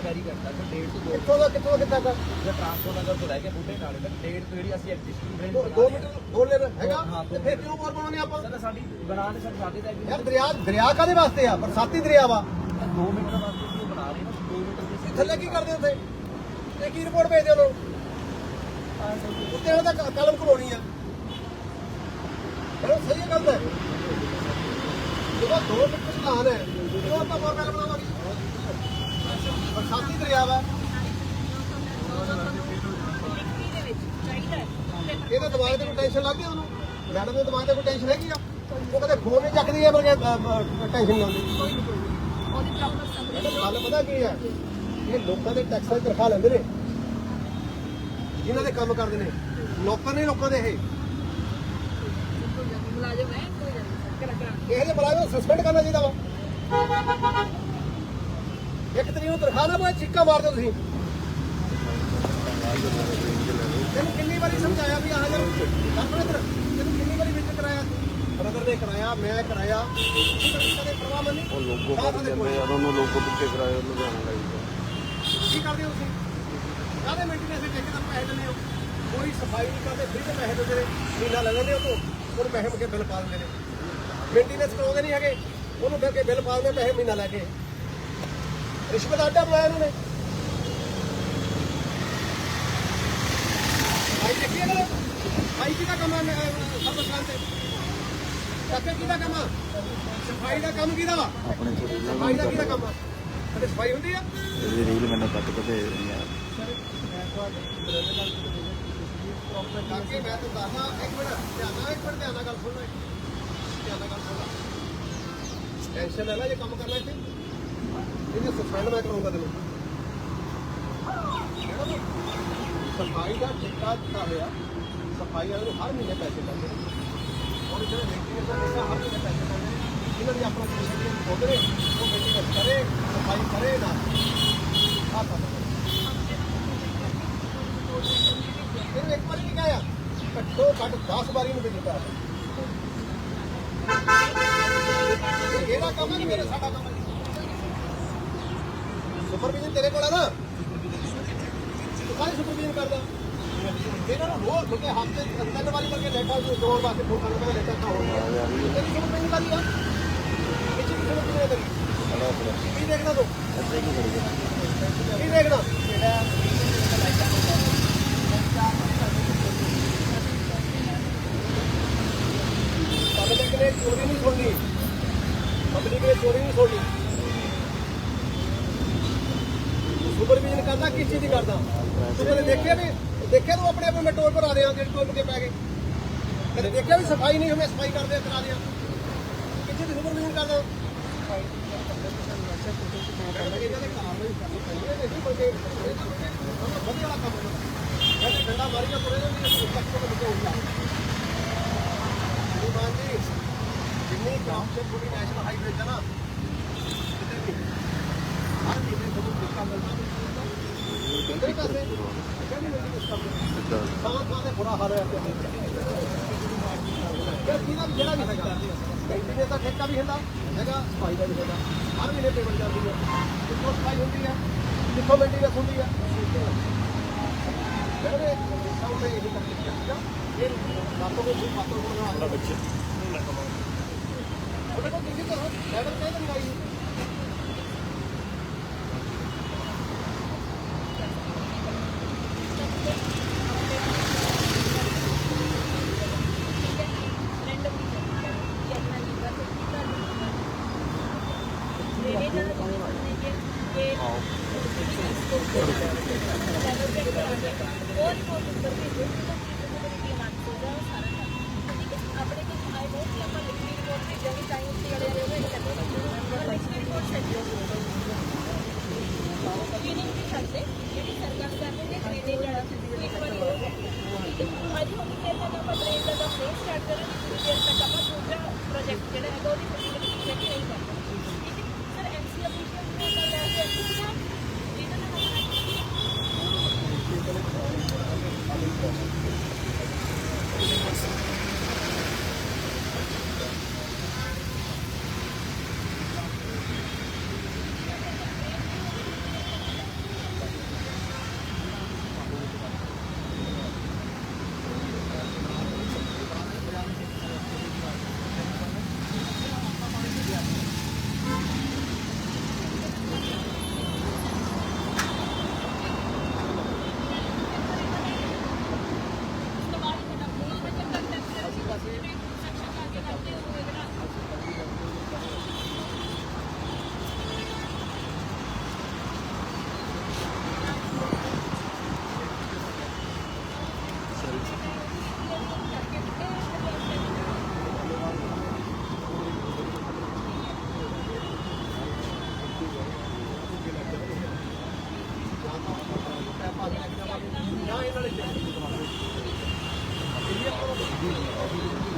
ਦਾ very ਕਰਦਾ ਕਿ ਡੇਢ ਤੋਂ ਦੋ ਕਿੱਥੋਂ ਦਾ ਕਿੱਥੋਂ ਕਿੱਥੇ ਤੱਕ ਜਾਂ ਟ੍ਰਾਂਸਪੋਰਟ ਨਗਰ ਤੋਂ ਲੈ ਕੇ ਬੁੱਢੇ ਨਾਲੇ ਤੱਕ ਡੇਢ ਤੋਂ ਜਿਹੜੀ ਅਸੀਂ ਐਗਜ਼ਿਸਟਿੰਗ ਦੋ- ਦੋ ਮੀਟਰ ਦੋ ਲੇਰ ਹੈਗਾ? ਹਾਂ, ਦੋ ਤੇ ਫਿਰ ਕਿਉਂ ਬੋਰ ਬਣਾਉਣੇ ਆਪਾਂ? ਸਰ ਸਾਡੀ ਬਣਾ ਦੇ ਸਰ ਸਾਡੇ ਤਾਂ ਯਾਰ ਦਰਿਆ ਦਰਿਆ ਕਾਦੇ ਵਾਸਤੇ ਆ? ਬਰਸਾਤੀ ਦਰਿਆ ਵਾ। 2 ਮੀਟਰ ਵਾਸਤੇ ਉਹ ਬਣਾ ਰਹੇ ਹਾਂ 2 ਮੀਟਰ ਦੇ ਥੱਲੇ ਕੀ ਕਰਦੇ ਉੱਥੇ? ਇਹ ਕੀ ਰਿਪੋਰਟ ਭੇਜਦੇ ਉਹਨੂੰ ਉੱਤੇ ਉਹਨਾਂ ਦਾ ਕਲਮ ਘਮਾਉਣੀ ਆ। ਉਹ ਸਹੀ ਗੱਲ ਹੈ ਜਦੋਂ ਦੋ ਮੀਟਰ ਸਲਾਨ ਹੈ ਉਹ ਆਪਾਂ ਬੋਰ ਵੈਲ ਬਣਾਵਾਂਗੇ ਬਰਸਾਤੀ ਦਰਿਆ ਵਾ। ਇਹਦੇ ਦਿਮਾਗ ਤੇ ਕੋਈ ਟੈਨਸ਼ਨ ਲੱਗ ਗਈ ਉਹਨੂੰ? ਮੈਡਮ ਦੇ ਦਿਮਾਗ ਤੇ ਕੋਈ ਟੈਨਸ਼ਨ ਹੈਗੀ ਆ? ਉਹ ਕਦੇ ਫੋਨ ਨਹੀਂ ਚੱਕਦੀ ਹੈ ਬਲਕਿ ਟੈਨਸ਼ਨ ਨਹੀਂ ਆਉਂਦੀ ਮੈਡਮ ਗੱਲ ਪਤਾ ਕੀ ਹੈ ਇਹ ਲੋਕਾਂ ਦੇ ਟੈਕਸਾਂ ਦੀ ਤਨਖਾਹ ਲੈਂਦੇ ਨੇ। ਜਿਨ੍ਹਾਂ ਦੇ ਕੰਮ ਕਰਦੇ ਨੇ। ਲੋਕਾਂ ਨਹੀਂ ਲੋਕਾਂ ਦੇ ਇਹ। ਇਹ ਜੇ ਮੁਲਾਜ਼ਮ ਸਸਪੈਂਡ ਕਰਨਾ ਚਾਹੀਦਾ ਵਾ। ਇੱਕ ਤਰੀਕ ਨੂੰ ਤਨਖਾਹ ਨਾ ਪਾਏ ਚੀਕਾ ਮਾਰ ਦਿਓ ਤੁਸੀਂ। ਤੈਨੂੰ ਕਿੰਨੀ ਵਾਰੀ ਸਮਝਾਇਆ ਵੀ ਆ ਜਾ ਆਪਣੇ ਇੱਧਰ ਤੈਨੂੰ ਕਿੰਨੀ ਵਾਰੀ ਵਿੱਚ ਕਰਾਇਆ? ਬ੍ਰਦਰ ਨੇ ਕਰਾਇਆ ਮੈਂ ਕਰਾਇਆ। ਕਦੇ ਪਰਵਾਹ ਮੰਨੀ। ਉਹ ਲੋਗੋ ਸਾਥ ਕਰ ਦੇ ਦਿੰਦੇ ਯਾਰ ਉਹਨੂੰ ਲੋਗੋ ਪਿੱਛੇ ਕਰਾਇਆ ਲੁਧਿਆਣਾ ਲਾਈਦਾ ਕੀ ਕਰਦੇ ਹੋ ਤੁਸੀਂ? ਕਾਹਦੇ ਮੇਨਟੇਨੈਂਸ ਦੇ ਠੇਕੇ ਦਾ ਪੈਸੇ ਦਿੰਦੇ ਹੋ? ਕੋਈ ਸਫ਼ਾਈ ਨਹੀਂ ਕਰਦੇ ਫ੍ਰੀ ਦੇ ਪੈਸੇ ਦਿੰਦੇ ਨੇ। ਮਹੀਨਾ ਲੈ ਲੈਂਦੇ ਹੋ ਤੋਂ ਉਹਨੂੰ ਪੈਸੇ ਮੁਕੇ ਬਿੱਲ ਪਾ ਦਿੰਦੇ ਨੇ। ਮੇਨਟੇਨੈਂਸ ਕਰਾਉਂਦੇ ਨਹੀਂ ਹੈਗੇ। ਉਹਨੂੰ ਫਿਰ ਕੇ ਬਿੱਲ ਪਾ ਦਿੰਦੇ ਪੈਸੇ ਮਹੀਨਾ ਲੈ ਕੇ। ਰਿਸ਼ਵਤ ਆਡਾ ਬੁਲਾਇਆ ਇਹਨਾਂ ਨੇ। ਭਾਈ ਦੇਖੀਏ ਨਾ। ਭਾਈ ਕਿਹਦਾ ਕੰਮ ਹੈ ਸਰਵਿਸ ਲਾਈਨ ਤੇ? ਕਾਕੇ ਕਿਹਦਾ ਕੰਮ ਆ? ਸਫ਼ਾਈ ਦਾ ਕੰਮ ਕਿਹਦਾ ਵਾ? ਆਪਣੇ ਤੋਂ ਰੀਲਾਂ ਸਫ਼ਾਈ ਦਾ ਕਿਹਦਾ ਕੰਮ ਆ? ਕਦੇ ਸਫ਼ਾਈ ਹੁੰਦੀ ਆ? ਇਹ ਰੀਲ ਮੈਨੂੰ ਕੱਟ ਕੇ ਭੇਜ ਦਿੰਦੇ ਯਾਰ ਕਾਕੇ ਮੈਂ ਤਾਂ ਦੱਸਦਾ ਇੱਕ ਮਿੰਟ ਧਿਆਨ ਨਾਲ ਇੱਕ ਮਿੰਟ ਧਿਆਨ ਨਾਲ ਗੱਲ ਸੁਣ ਲੈ। ਧਿਆਨ ਨਾਲ ਗੱਲ ਸੁਣ ਲੈ। ਟੈਨਸ਼ਨ ਲੈ ਲੈ ਜੇ ਕੰਮ ਕਰਨਾ ਇੱਥੇ। ਇਹਦੀ ਸਸਪੈਂਡ ਮੈਂ ਕਰੂੰਗਾ ਤੈਨੂੰ। ਸਫ਼ਾਈ ਦਾ ਠੇਕਾ ਦਿੱਤਾ ਹੋਇਆ। ਸਫ਼ਾਈ ਵਾਲੇ ਨੂੰ ਹਰ ਮਹੀਨੇ ਪੈਸੇ ਮਿਲਦੇ ਨੇ। ਔਰ ਜਿਹੜੇ ਮੇਨਟੇਨੈਂਸ ਦਾ ਪੈਸਾ ਹਰ ਮਹੀਨੇ ਪੈਸੇ ਮਿਲਦੇ ਨੇ। ਇਹਨਾਂ ਦੀ ਆਪਣਾ ਪੈਸੇ ਖੋਦ ਨੇ ਉਹ ਮੇਨਟੇਨੈਂਸ ਕਰੇ, ਸਫ਼ਾਈ ਕਰੇ ਨਾ। ਆਹ ਕੰਮ ਇਹਨੂੰ ਇੱਕ ਵਾਰੀ ਨਹੀਂ ਕਹਾਇਆ ਘੱਟੋ ਘੱਟ 10 ਵਾਰੀ ਨੂੰ ਦਿੱਤਾ ਇਹ ਇਹਦਾ ਕੰਮ ਨਹੀਂ ਕਿ ਮੇਰੇ ਸਾਡਾ ਕੰਮ ਹੈ? ਸੁਪਰਵਿਜ਼ਨ ਤੇਰੇ ਕੋਲ ਹੈ ਨਾ ਤੂੰ ਕਾਹਦੀ ਸੁਪਰਵਿਜ਼ਨ ਕਰਦਾ। ਇਹਨਾਂ ਨੂੰ ਰੋਜ਼ ਮੁਕੇ ਹਫ਼ਤੇ ਤਿੰਨ ਵਾਰੀ ਕਰਕੇ ਲੈਟਾ ਜੋ ਦੋ ਵਾਸਤੇ ਫੋਨ ਕਰਨਾ ਲੈਟਾ ਤਾਂ ਹੋ ਗਿਆ ਤੇਰੀ ਸੁਪਰਵਿਜ਼ਨ ਕਰੀ ਆ। ਇਹ ਚੀਜ਼ ਸੁਪਰਵਿਜ਼ਨ ਹੈ ਕੀ ਦੇਖਦਾ ਤੂੰ? ਇੱਥੇ ਕੀ ਕਰੀਏ ਕੀ ਦੇਖਦਾ ਪਬਲਿਕ ਨੇ ਚੋਰੀ ਨਹੀਂ ਸੁਣਨੀ। ਪਬਲਿਕ ਨੇ ਚੋਰੀ ਨਹੀਂ ਸੁਣਨੀ। ਸੁਪਰਵਿਜ਼ਨ ਕਰਦਾ ਕਿਸ ਚੀਜ਼ ਦੀ ਕਰਦਾ। ਤੂੰ ਕਦੇ ਦੇਖਿਆ ਵੀ ਦੇਖਿਆ ਤੂੰ ਆਪਣੇ ਆਪ ਮੈਂ ਟੋਲ ਪਰ ਆ ਰਿਹਾ ਜਿਹੜੇ ਟੋਲ ਕੇ ਪੈ ਗਏ? ਕਦੇ ਦੇਖਿਆ ਵੀ ਸਫ਼ਾਈ ਨਹੀਂ ਹਮੇ ਸਫ਼ਾਈ ਕਰਦੇ ਆ, ਕਰਾ ਦਿਆ। ਕਿਸ ਚੀਜ਼ ਦੀ ਸੁਪਰਵਿਜ਼ਨ ਕਰਦਾ ਇਹਨਾਂ ਦੇ ਕਾਰਵਾਈ ਕਰਨੀ ਪੈਂਦੀ ਹੈ ਨਹੀਂ ਬਲਕਿ ਵਧੀਆ ਵਾਲਾ ਕੰਮ ਹੈ ਮੈਂ ਤੇ ਡੰਡਾ ਮਾਰੀਆਂ ਤੁਰੇ ਜਾਂਦੀ ਹੈ ਤੱਕ ਤੋਂ ਮੁੱਕੇ ਹੁੰਦਾ ਮਾਨ ਜੀ ਜਿੰਨੀ ਗ੍ਰਾਮ ਸੇ ਪੂਰੀ ਨੈਸ਼ਨਲ ਹਾਈਵੇ ਹੈ ਨਾ? ਕਿਤੇ ਵੀ। ਹਰ ਮਹੀਨੇ ਜਿਹੜਾ ਵੀ ਹੈਗਾ ਬੈਂਕੀ ਦਾ ਠੇਕਾ ਵੀ ਹੁੰਦਾ ਹੈਗਾ ਸਫ਼ਾਈ ਦਾ ਵੀ ਹੈਗਾ ਹਰ ਮਹੀਨੇ ਪੇਮੈਂਟ ਜਾਂਦੀ ਹੈ ਕਿੱਥੋਂ ਸਫ਼ਾਈ ਹੁੰਦੀ ਹੈ ਕਿੱਥੋਂ ਮੇਨਟੇਨੈਂਸ ਹੁੰਦੀ ਹੈ ਜਿਹੜੇ ਸਾਹਮਣੇ ਇਹ ਤਕਲੀਫ ਹੈ ਇਹ ਬਾਤੋਂ ਕੋ ਕੋਈ ਕੋ ਨਾ ਬੱਚੇ ਉਹਦੇ ਕੋਲ ਕਿਸੇ ਤਰ੍ਹਾਂ ਮੈਡਮ ਕਹਿ ਦਿੰਦਾ いいね。